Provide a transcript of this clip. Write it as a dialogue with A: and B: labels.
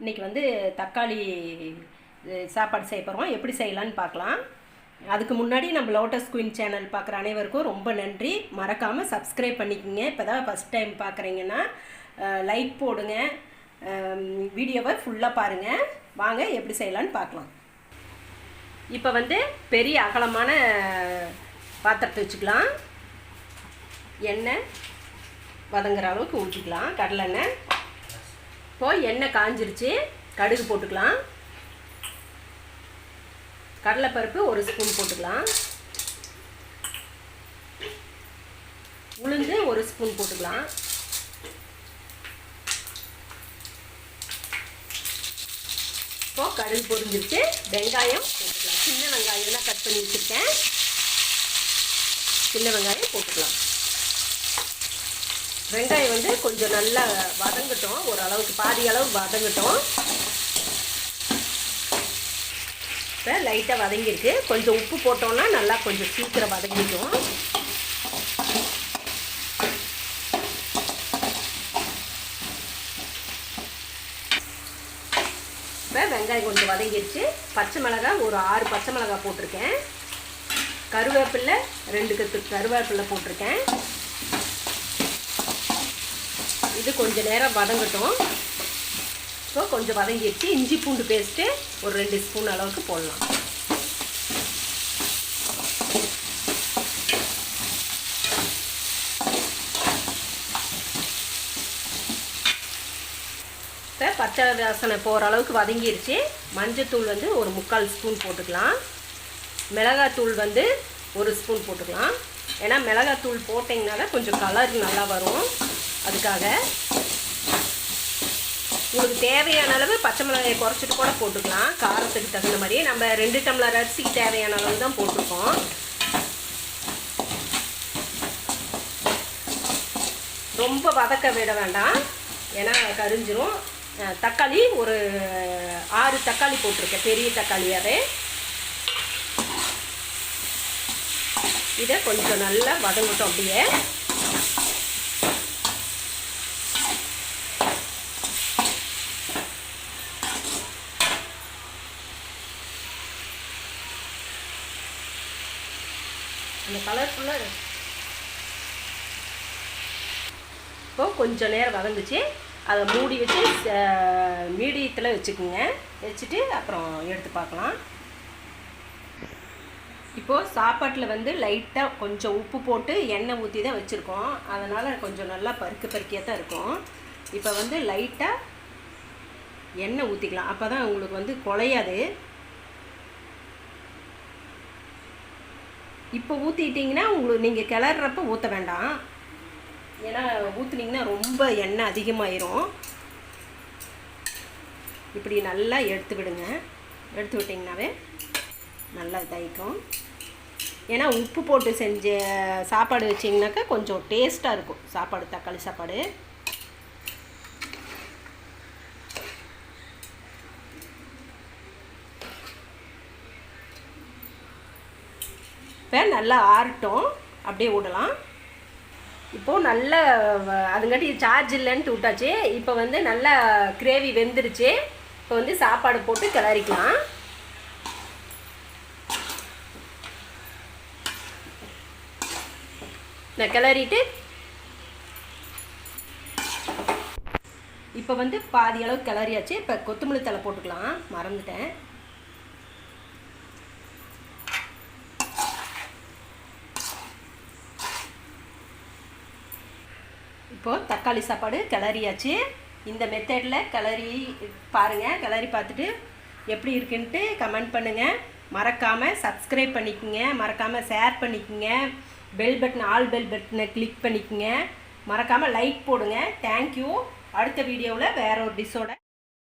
A: இன்றைக்கி வந்து தக்காளி சாப்பாடு செய்ய போகிறோம் எப்படி செய்யலான்னு பார்க்கலாம். அதுக்கு முன்னாடி நம்ம லோட்டஸ் குயின் சேனல் பார்க்குற அனைவருக்கும் ரொம்ப நன்றி. மறக்காமல் சப்ஸ்கிரைப் பண்ணிக்கோங்க. இப்போ தான் ஃபஸ்ட் டைம் பார்க்குறீங்கன்னா லைக் போடுங்க. வீடியோவை ஃபுல்லாக பாருங்கள் வாங்க எப்படி செய்யலான்னு பார்க்கலாம். இப்போ வந்து பெரிய அகலமான பாத்திரத்தை வச்சுக்கலாம். எண்ணெய் வதங்குற அளவுக்கு ஊற்றிக்கலாம் கடலெண்ணெய் இப்போ எண்ணெய் காஞ்சிருச்சு கடுகு போட்டுக்கலாம். கடலைப்பருப்பு ஒரு ஸ்பூன் போட்டுக்கலாம். உளுந்து ஒரு ஸ்பூன் போட்டுக்கலாம். இப்போ கடுகு பொரிஞ்சிருச்சு வெங்காயம் போட்டுக்கலாம். சின்ன வெங்காயம்லாம் கட் பண்ணி வச்சுருக்கேன். சின்ன வெங்காயம் போட்டுக்கலாம். வெங்காயம் வந்து கொஞ்சம் நல்லா வதங்கட்டும். ஓரளவுக்கு பாதி அளவு வதங்கட்டும். இப்போ லைட்டாக வதங்கியிருக்கு. கொஞ்சம் உப்பு போட்டோம்னா நல்லா கொஞ்சம் சீக்கிரம் வதங்கிடும் இப்போ வெங்காயம் கொஞ்சம் வதங்கிடுச்சு பச்சை மிளகாய் ஒரு ஆறு பச்சை மிளகாய் போட்டிருக்கேன். கருவேப்பில்லை ரெண்டு கத்து கருவேப்பில்லை போட்டிருக்கேன். இது கொஞ்சம் நேரம் வதங்கட்டும். ஸோ கொஞ்சம் வதங்கிடுச்சு. இஞ்சி பூண்டு பேஸ்ட்டு ஒரு ரெண்டு ஸ்பூன் அளவுக்கு போடலாம். இப்போ பச்சை வாசனை போகிற அளவுக்கு வதங்கிடுச்சு. மஞ்சத்தூள் வந்து ஒரு முக்கால் ஸ்பூன் போட்டுக்கலாம். மிளகாத்தூள் வந்து ஒரு ஸ்பூன் போட்டுக்கலாம். ஏன்னா மிளகாத்தூள் போட்டிங்கனால கொஞ்சம் கலர் நல்லா வரும். அதுக்காக உங்களுக்கு தேவையான அளவு பச்சை மிளகாயை குறைச்சிட்டு கூட போட்டுக்கலாம். காரத்துக்கு தகுந்த மாதிரி நம்ம ரெண்டு டம்ளர் அரிசிக்கு தேவையான அளவு தான் போட்டிருக்கோம். ரொம்ப வதக்க விட வேண்டாம். ஏன்னா கரிஞ்சிரும். தக்காளி ஒரு ஆறு தக்காளி போட்டிருக்கேன். பெரிய தக்காளியாவே. இதை கொஞ்சம் நல்லா வதங்கட்டும் அப்படியே. அந்த கலர்ஃபுல்லாக இப்போ கொஞ்சம் நேரம் வதங்குச்சு. அதை மூடி வச்சு மீடியத்தில் வச்சுக்கோங்க. வச்சுட்டு அப்புறம் எடுத்து பார்க்கலாம். இப்போது சாப்பாட்டில் வந்து லைட்டாக கொஞ்சம் உப்பு போட்டு எண்ணெய் ஊற்றி தான் வச்சுருக்கோம். அதனால் கொஞ்சம் நல்லா பருக்க பருக்கியாக தான் இருக்கும். இப்போ வந்து லைட்டாக எண்ணெய் ஊற்றிக்கலாம் அப்போ தான் உங்களுக்கு வந்து குலையாது இப்போ ஊற்றிட்டிங்கன்னா உங்களுக்கு நீங்கள் கிளறப்ப ஊற்ற வேண்டாம். ஏன்னா ஊற்றுனீங்கன்னா ரொம்ப எண்ணெய் அதிகமாயிரும். இப்படி நல்லா எடுத்து விடுங்க. எடுத்து விட்டிங்கனாவே நல்லா இதாகிக்கும் ஏன்னா உப்பு போட்டு செஞ்ச சாப்பாடு வச்சிங்கனாக்கா கொஞ்சம் டேஸ்ட்டாக இருக்கும். சாப்பாடு தக்காளி சாப்பாடு. இப்போ நல்லா ஆறட்டும். அப்படியே விடலாம் இப்போது நல்ல அதுங்காட்டி சார்ஜ் இல்லைன்ட்டு விட்டாச்சு. இப்போ வந்து நல்லா கிரேவி வெந்துருச்சு. இப்போ வந்து சாப்பாடு போட்டு கிளறிக்கலாம். நான் கிளறிட்டு இப்போ வந்து பாதி அளவு கிளறியாச்சு. இப்போ கொத்தமல்லி தழை போட்டுக்கலாம். மறந்துட்டேன். இப்போது தக்காளி சாப்பாடு கிளறியாச்சு. இந்த மெத்தடில் கிளறி பாருங்கள் கிளறி பார்த்துட்டு எப்படி இருக்குன்ட்டு கமெண்ட் பண்ணுங்கள் மறக்காமல் சப்ஸ்கிரைப் பண்ணிக்கோங்க மறக்காமல் ஷேர் பண்ணிக்கோங்க. பெல் பட்டன் ஆல் பெல் பட்டனை கிளிக் பண்ணிக்கோங்க. மறக்காமல் லைக் போடுங்க. தேங்க்யூ அடுத்த வீடியோவில் வேற ஒரு டிஷ்ஷோட